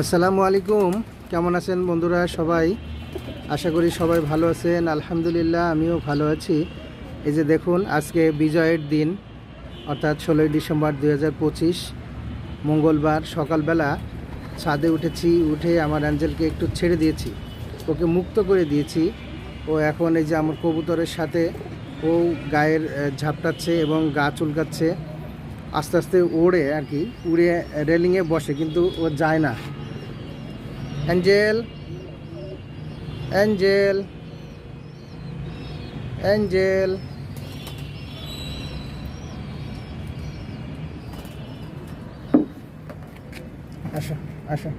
আসসালামু আলাইকুম। কেমন আছেন বন্ধুরা সবাই? আশা করি সবাই ভালো আছেন। আলহামদুলিল্লাহ, আমিও ভালো আছি। এই যে দেখুন, আজকে বিজয়ের দিন, অর্থাৎ ষোলোই ডিসেম্বর দু হাজার পঁচিশ, মঙ্গলবার সকালবেলা ছাদে উঠেছি, উঠে আমার অ্যাঞ্জেলকে একটু ছেড়ে দিয়েছি। ওকে মুক্ত করে দিয়েছি। ও এখন এই যে আমার কবুতরের সাথে, ও গায়ের ঝাপটাচ্ছে এবং গা চুলকাচ্ছে। আস্তে আস্তে ওড়ে আর কি, উড়ে রেলিংয়ে বসে, কিন্তু ও যায় না। অ্যাঞ্জেল অ্যাঞ্জেল অ্যাঞ্জেল আসো আসো